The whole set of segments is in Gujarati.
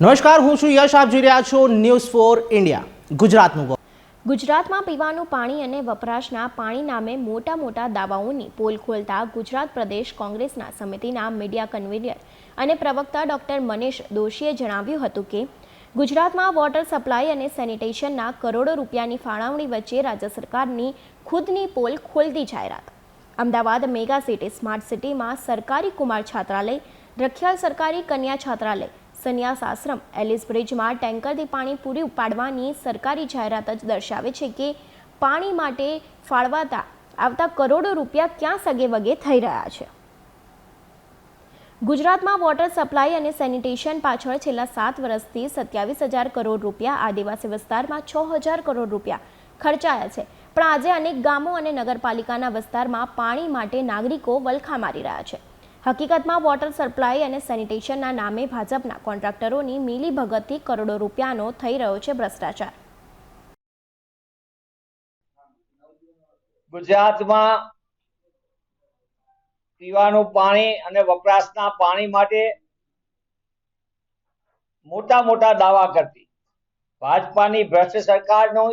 નમસ્કાર, હું છું યશ, આપ જોઈ રહ્યા છો ન્યૂઝ ફોર ઇન્ડિયા ગુજરાતનું ગુજરાતમાં પીવાનું પાણી અને વપરાશના પાણી નામે મોટા મોટા દાવાઓની પોલ ખોલતા ગુજરાત પ્રદેશ કોંગ્રેસના સમિતિના મીડિયા કન્વીનર અને પ્રવક્તા ડોક્ટર મનીષ દોશીએ જણાવ્યું હતું કે, ગુજરાતમાં વોટર સપ્લાય અને સેનિટેશનના કરોડો રૂપિયાની ફાળવણી વચ્ચે રાજ્ય સરકારની ખુદની પોલ ખોલતી જાહેરાત. અમદાવાદ મેગા સિટી સ્માર્ટ સિટીમાં સરકારી કુમાર છાત્રાલય, રખિયાલ સરકારી કન્યા છાત્રાલય સંન્યાસ આશ્રમ એલિસ બ્રિજમાં ટેન્કરથી પાણી પૂરી પાડવાની સરકારી જાહેરાત જ દર્શાવે છે કે પાણી માટે ફાળવાતા આવતા કરોડો રૂપિયા ક્યાં સગે વગે થઈ રહ્યા છે. ગુજરાતમાં વોટર સપ્લાય અને સેનિટેશન પાછળ છેલ્લા સાત વર્ષથી સત્યાવીસ હજાર કરોડ રૂપિયા આદિવાસી વિસ્તારમાં છ હજાર કરોડ રૂપિયા ખર્ચાયા છે. પણ આજે અનેક ગામો અને નગરપાલિકાના વિસ્તારમાં પાણી માટે નાગરિકો વલખા મારી રહ્યા છે. હકીકતમાં વોટર સપ્લાય અને સેનિટેશનના નામે ભાજપના કોન્ટ્રાક્ટરોની મિલીભગતથી કરોડો રૂપિયાનો થઈ રહ્યો છે ભ્રષ્ટાચાર. ગુજરાતમાં પીવાનું પાણી અને વપરાશના પાણી માટે મોટા મોટા દાવા કરતી. ભાજપાની ભ્રષ્ટ સરકારનો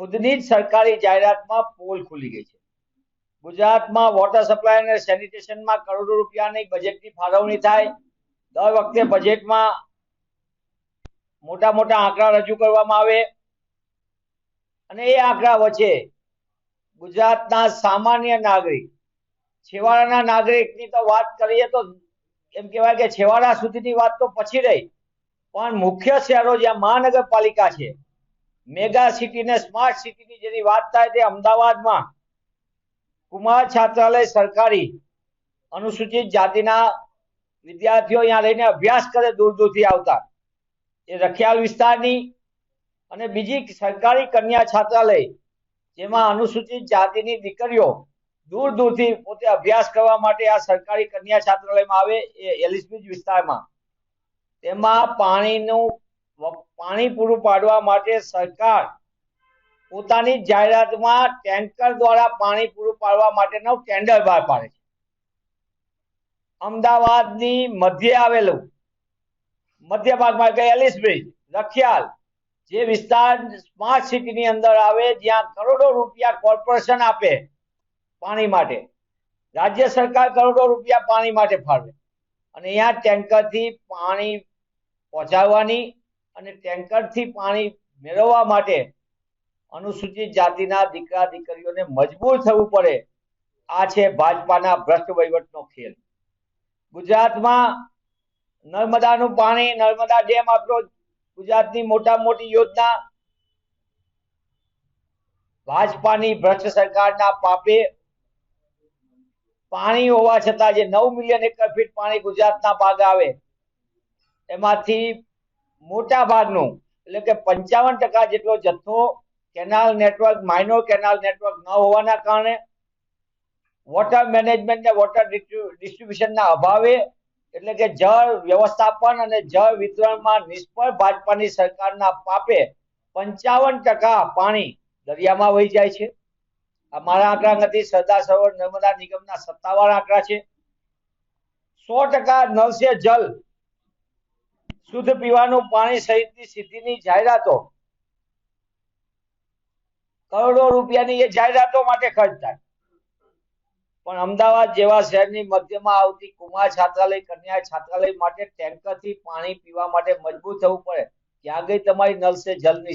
ખુદની જ સરકારી જાહેરાતમાં પોલ ખુલી ગઈ છે. ગુજરાતમાં વોટર સપ્લાય અને સેનિટેશનમાં કરોડો રૂપિયાની બજેટની ફાળવણી થાય, દર વખતે બજેટમાં મોટા મોટા આંકડા રજૂ કરવામાં આવે. અને એ આંકડા વચ્ચે ગુજરાતના સામાન્ય નાગરિક, છેવાડાના નાગરિકની તો વાત કરીએ તો એમ કહેવાય કે છેવાડા સુધીની વાત તો પછી રહી. પણ મુખ્ય શહેરો જ્યાં મહાનગરપાલિકા છે, મેગા સિટી ને સ્માર્ટ સિટીની જેની વાત થાય તે અમદાવાદમાં કુમાર છાત્રાલય સરકારી અનુસૂચિત જાતિના વિદ્યાર્થીઓ અહીંયા રહીને અભ્યાસ કરે દૂર દૂરથી આવતા. એ રખિયાલ વિસ્તારની અને બીજી સરકારી કન્યા છાત્રાલય, જેમાં અનુસૂચિત જાતિની દીકરીઓ દૂર દૂરથી પોતે અભ્યાસ કરવા માટે આ સરકારી કન્યા છાત્રાલયમાં આવે એ એલિસબ્રિજ વિસ્તારમાં. તેમાં પાણીનું, પાણી પૂરું પાડવા માટે સરકાર પોતાની જાહેરાતમાં ટેન્કર દ્વારા પાણી પૂરું પાડવા માટેનો ટેન્ડર બહાર પાડે છે. અમદાવાદની મધ્ય આવેલું, મધ્ય ભાગમાં કે એલિસ બ્રિજ રખિયાલ જે વિસ્તાર સ્માર્ટ સિટીની અંદર આવે, જ્યાં કરોડો રૂપિયા કોર્પોરેશન આપે પાણી માટે. રાજ્ય સરકાર કરોડો રૂપિયા પાણી માટે ફાળવે. અને અહીંયા ટેન્કરથી પાણી પહોંચાડવાની અને ટેન્કરથી પાણી મેળવવા માટે અનુસૂચિત જાતિના દીકરા દીકરીઓને મજબૂર થવું પડે. આ છે ભાજપાના ભ્રષ્ટ વહીવટનો ખેલ. ગુજરાતમાં નર્મદાનું પાણી, નર્મદા ડેમ આપણો ગુજરાતની મોટા મોટી યોજના. ભાજપાની ભ્રષ્ટ સરકારના પાપે પાણી હોવા છતાં જે નવ મિલિયન એકર ફીટ પાણી ગુજરાતના ભાગ આવે. એમાંથી મોટા ભાગનું એટલે કે પંચાવન ટકા જેટલો જથ્થો canal network minor canal network ન હોવાના કારણે વોટર મેનેજમેન્ટ ને વોટર ડિસ્ટ્રીબ્યુશનના અભાવે એટલે કે જળ વ્યવસ્થાપન અને જળ વિતરણમાં નિષ્ફળ ભાજપાની સરકારના પાપે પંચાવન ટકા પાણી દરિયામાં વહી જાય છે. આ મારા આંકડા નથી, સરદાર સરોવર નર્મદા નિગમના સત્તાવાર આંકડા છે. સો ટકા નલ સે જલ શુદ્ધ પીવાનું પાણી સહિતની સિદ્ધિની જાહેરાતો કરોડો રૂપિયાની એ જાહેરાતો માટે ખર્ચ થાય. પણ અમદાવાદ જેવા શહેરની મધ્યમાં આવતી કુમાર છાત્રાલય, કન્યા છાત્રાલય માટે ટેન્કરથી પાણી પીવા માટે મજબૂર થવું પડે. ત્યાં ગઈ તમારી નલ સે જલની